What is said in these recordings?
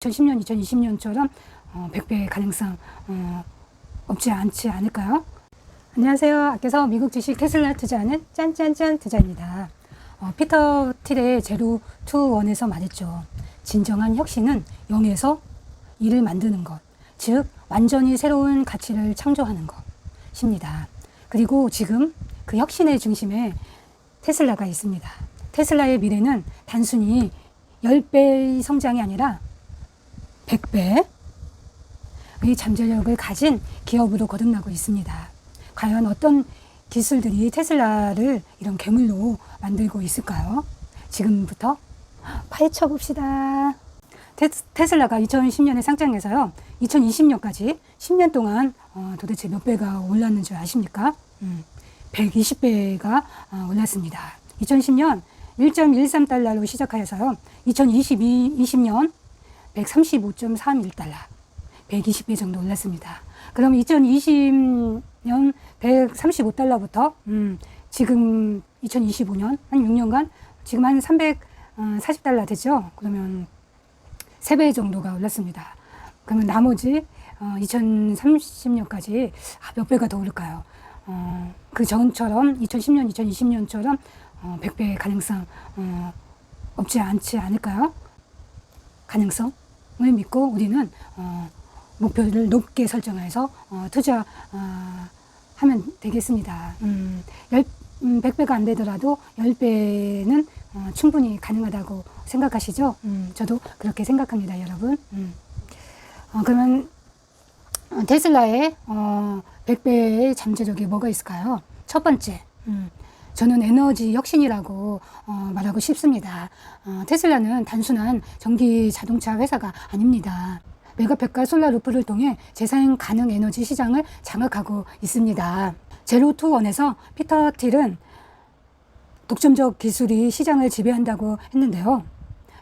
2010년, 2020년처럼 어, 100배의 가능성 어, 없지 않지 않을까요? 안녕하세요. 아껴서 미국 주식 테슬라 투자하는 짠짠짠 투자입니다. 어, 피터 틸의 제로 투 원에서 말했죠. 진정한 혁신은 0에서 1을 만드는 것, 즉 완전히 새로운 가치를 창조하는 것입니다. 그리고 지금 그 혁신의 중심에 테슬라가 있습니다. 테슬라의 미래는 단순히 10배의 성장이 아니라 100배의 잠재력을 가진 기업으로 거듭나고 있습니다. 과연 어떤 기술들이 테슬라를 이런 괴물로 만들고 있을까요? 지금부터 파헤쳐 봅시다. 테슬라가 2010년에 상장해서요, 2020년까지 10년 동안 어, 도대체 몇 배가 올랐는 줄 아십니까? 음, 120배가 어, 올랐습니다. 2010년 1.13달러로 시작하여서요, 2022, 20년 135.31달러, 120배 정도 올랐습니다. 그럼 2020년 135달러부터 음, 지금 2025년 한 6년간 지금 한 340달러 됐죠? 그러면 3배 정도가 올랐습니다. 그러면 나머지 어, 2030년까지 아, 몇 배가 더 오를까요? 어, 그 전처럼 2010년, 2020년처럼 어, 100배의 가능성 어, 없지 않지 않을까요? 가능성을 믿고 우리는 어, 목표를 높게 설정해서 어, 투자 어, 하면 되겠습니다. 음, 열, 음, 100배가 안 되더라도 10배는 어, 충분히 가능하다고 생각하시죠? 음, 저도 그렇게 생각합니다, 여러분. 음. 어, 그러면 어, 테슬라의 어, 100배의 잠재력이 뭐가 있을까요? 첫 번째, 음, 저는 에너지 혁신이라고 어, 말하고 싶습니다. 어, 테슬라는 단순한 전기 자동차 회사가 아닙니다. 메가팩과 솔라루프를 통해 재사용 가능 에너지 시장을 장악하고 있습니다. 제로 투 원에서 피터 틸은 독점적 기술이 시장을 지배한다고 했는데요.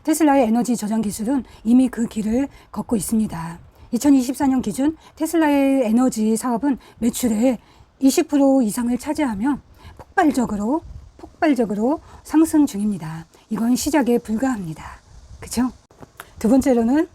테슬라의 에너지 저장 기술은 이미 그 길을 걷고 있습니다. 2024년 기준 테슬라의 에너지 사업은 매출의 20% 이상을 차지하며 폭발적으로 폭발적으로 상승 중입니다. 이건 시작에 불과합니다. 그죠? 두 번째로는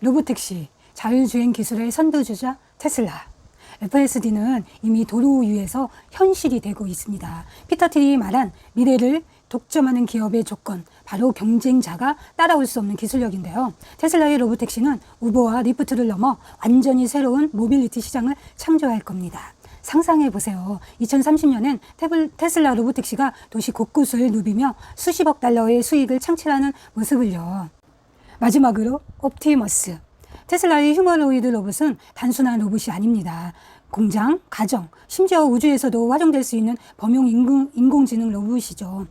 로보택시 자율주행 기술의 선두주자 테슬라. FSD는 이미 도로 위에서 현실이 되고 있습니다. 피터 틸이 말한 미래를 독점하는 기업의 조건, 바로 경쟁자가 따라올 수 없는 기술력인데요. 테슬라의 로보택시는 우버와 리프트를 넘어 완전히 새로운 모빌리티 시장을 창조할 겁니다. 상상해 보세요. 2030년엔 테슬라 로보택시가 도시 곳곳을 누비며 수십억 달러의 수익을 창출하는 모습을요. 마지막으로 옵티머스. 테슬라의 휴머노이드 로봇은 단순한 로봇이 아닙니다. 공장, 가정, 심지어 우주에서도 활용될 수 있는 범용 인공, 인공지능 로봇이죠.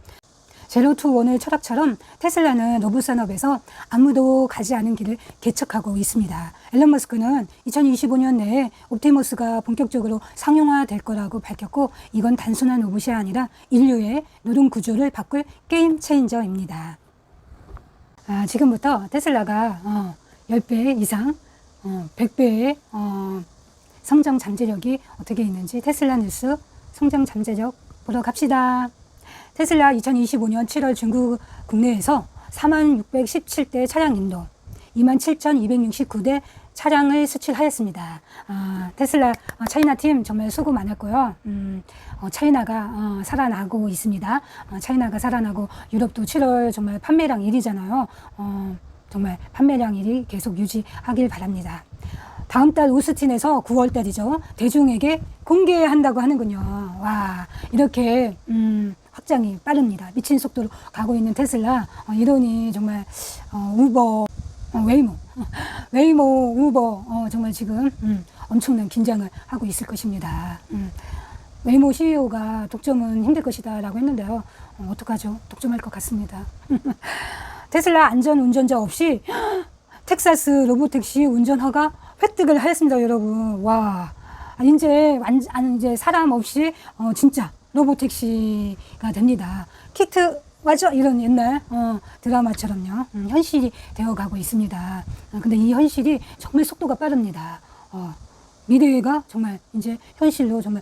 제로 투 원의 철학처럼 테슬라는 로봇 산업에서 아무도 가지 않은 길을 개척하고 있습니다. 앨런 머스크는 2025년 내에 옵티머스가 본격적으로 상용화될 거라고 밝혔고 이건 단순한 로봇이 아니라 인류의 노동 구조를 바꿀 게임 체인저입니다. 아, 지금부터 테슬라가 어, 10배 이상, 어, 100배의 어, 성장 잠재력이 어떻게 있는지 테슬라 뉴스 성장 잠재력 보러 갑시다. 테슬라 2025년 7월 중국 국내에서 4617대 차량 인도, 27,269대 차량을 수출하였습니다. 아, 테슬라 어, 차이나 팀 정말 수고 많았고요. 음, 어, 차이나가 어, 살아나고 있습니다. 어, 차이나가 살아나고 유럽도 7월 정말 판매량 1위잖아요. 어, 정말 판매량 1위 계속 유지하길 바랍니다. 다음 달 오스틴에서 9월 달이죠. 대중에게 공개한다고 하는군요. 와, 이렇게, 음, 확장이 빠릅니다. 미친 속도로 가고 있는 테슬라. 어, 이러니 정말, 어, 우버, 어, 웨이모, 웨이모, 우버, 어, 정말 지금, 음, 엄청난 긴장을 하고 있을 것입니다. 음. 웨이모 CEO가 독점은 힘들 것이다 라고 했는데요. 어, 어떡하죠? 독점할 것 같습니다. 테슬라 안전 운전자 없이 텍사스 로보택시 운전 허가 획득을 하였습니다, 여러분. 와. 아, 이제, 완, 아, 이제 사람 없이, 어, 진짜 로보택시가 됩니다. 키트, 맞아? 이런 옛날, 어, 드라마처럼요. 음, 현실이 되어 가고 있습니다. 어, 근데 이 현실이 정말 속도가 빠릅니다. 어, 미래가 정말 이제 현실로 정말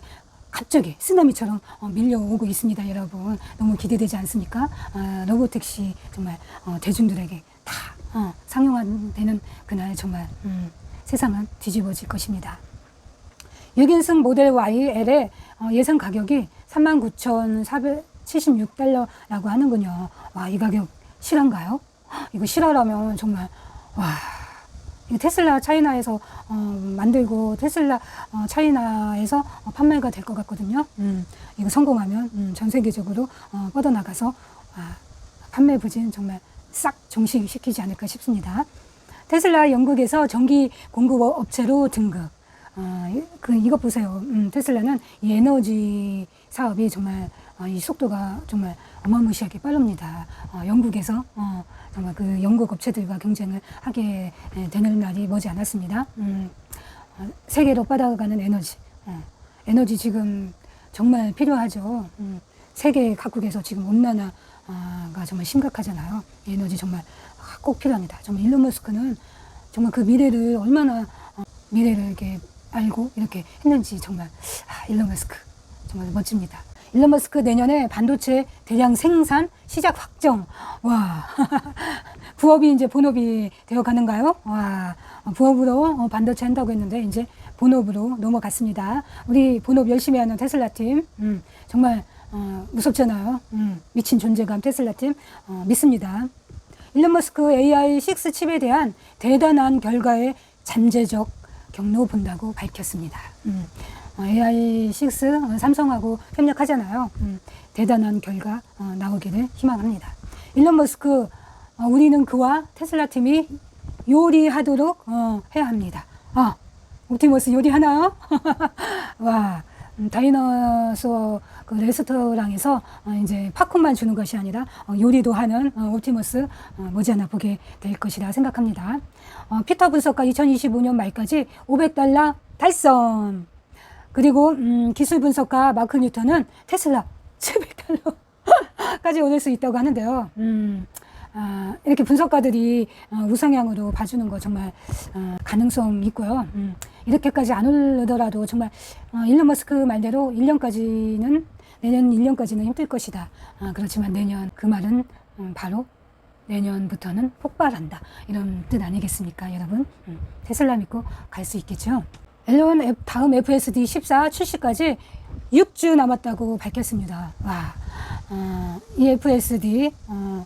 갑자기 쓰나미처럼 어, 밀려오고 있습니다, 여러분. 너무 기대되지 않습니까? 아, 로보택시 정말 어, 대중들에게 다 어, 상용화되는 그날 정말 음, 세상은 뒤집어질 것입니다. 6인승 모델 YL의 어, 예상 가격이 39,476달러라고 하는군요. 와, 이 가격 실한가요? 헉, 이거 실화라면 정말, 와, 테슬라 차이나에서 어, 만들고 테슬라 어, 차이나에서 어, 판매가 될 것 같거든요. 음, 이거 성공하면 음, 전 세계적으로 어, 뻗어나가서 아, 판매 부진 정말 싹 종식시키지 않을까 싶습니다. 테슬라 영국에서 전기 공급 업체로 등극. 어, 이- 그 이것 보세요. 음, 테슬라는 이 에너지 사업이 정말 어, 이 속도가 정말 어마무시하게 빠릅니다. 어, 영국에서 어, 정말 그 영국 업체들과 경쟁을 하게 에, 되는 날이 머지 않았습니다. 음, 어, 세계로 뻗어가는 에너지. 어, 에너지 지금 정말 필요하죠. 음, 세계 각국에서 지금 온난화가 정말 심각하잖아요. 이 에너지 정말 아, 꼭 필요합니다. 정말 일론 머스크는 정말 그 미래를 얼마나 어, 미래를 이렇게 알고 이렇게 했는지 정말 아, 일론 머스크 정말 멋집니다. 일론 머스크 내년에 반도체 대량 생산 시작 확정. 와. 부업이 이제 본업이 되어 가는가요? 와. 어, 부업으로 어, 반도체 한다고 했는데 이제 본업으로 넘어갔습니다. 우리 본업 열심히 하는 테슬라 팀. 음, 정말 어, 무섭잖아요. 음, 미친 존재감 테슬라 팀. 어, 믿습니다. 일론 머스크 AI6 칩에 대한 대단한 결과에 잠재적 경로 본다고 밝혔습니다. 음, 어, AI6 어, 삼성하고 협력하잖아요. 음, 대단한 결과 어, 나오기를 희망합니다. 일론 머스크 어, 우리는 그와 테슬라 팀이 요리하도록 어, 해야 합니다. 아, 옵티머스 요리하나요? 와, 음, 다이너소어 그 레스토랑에서 어, 이제 팝콘만 주는 것이 아니라 어, 요리도 하는 어, 옵티머스 어, 머지않아 보게 될 것이라 생각합니다. 어, 피터 분석가 2025년 말까지 500달러 달성. 그리고 음, 기술 분석가 마크 뉴턴은 테슬라 700달러까지 오를 수 있다고 하는데요. 음, 아, 이렇게 분석가들이 어, 우상향으로 봐주는 거 정말 어, 가능성 있고요. 음, 이렇게까지 안 오르더라도 정말 어, 일론 머스크 말대로 1년까지는 내년 1년까지는 힘들 것이다. 아, 그렇지만 내년 그 말은 음, 바로 내년부터는 폭발한다. 이런 뜻 아니겠습니까, 여러분? 음, 테슬라 믿고 갈 수 있겠죠. 앨런 다음 FSD 14 출시까지 6주 남았다고 밝혔습니다. 와, 어, 이 FSD 어,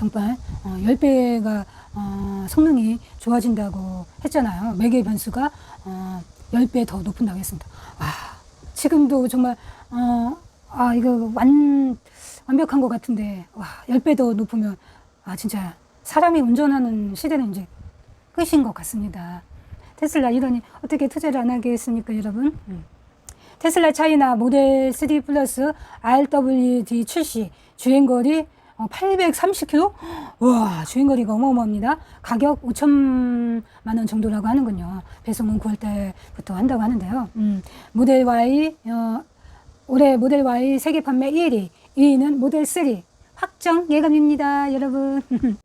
정말 어, 10배가 어, 성능이 좋아진다고 했잖아요. 매개 변수가 어, 10배 더 높은다고 했습니다. 와, 지금도 정말 어, 아 이거 완 완벽한 것 같은데 와 10배 더 높으면 아 진짜 사람이 운전하는 시대는 이제 끝인 것 같습니다. 테슬라 이러니 어떻게 투자를 안 하겠습니까, 여러분? 음. 테슬라 차이나 모델 3 플러스 RWD 출시 주행거리 830km? 와, 주행거리가 어마어마합니다. 가격 5천만 원 정도라고 하는군요. 배송은 9월 달부터 한다고 하는데요. 음, 모델 Y, 어, 올해 모델 Y 세계 판매 1위, 2위는 모델 3 확정 예감입니다, 여러분.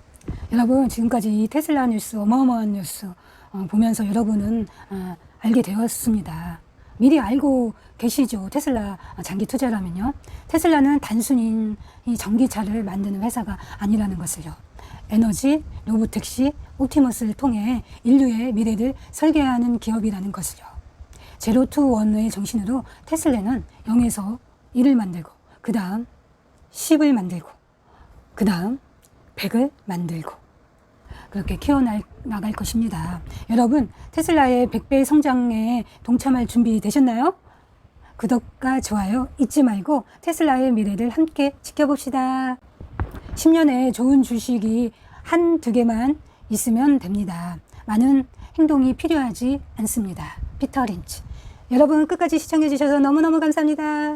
여러분 지금까지 이 테슬라 뉴스 어마어마한 뉴스 어, 보면서 여러분은 어, 알게 되었습니다. 미리 알고 계시죠? 테슬라 장기 투자라면요. 테슬라는 단순히 이 전기차를 만드는 회사가 아니라는 것을요. 에너지, 로보택시, 옵티머스를 통해 인류의 미래를 설계하는 기업이라는 것을요. 제로 투 원의 정신으로 테슬라는 0에서 1을 만들고 그 다음 10을 만들고 그 다음 100을 만들고 그렇게 키워 나갈 것입니다. 여러분, 테슬라의 100배 성장에 동참할 준비 되셨나요? 구독과 좋아요 잊지 말고 테슬라의 미래를 함께 지켜봅시다. 10년에 좋은 주식이 한 두 개만 있으면 됩니다. 많은 행동이 필요하지 않습니다. 피터 린치. 여러분 끝까지 시청해 주셔서 너무너무 감사합니다.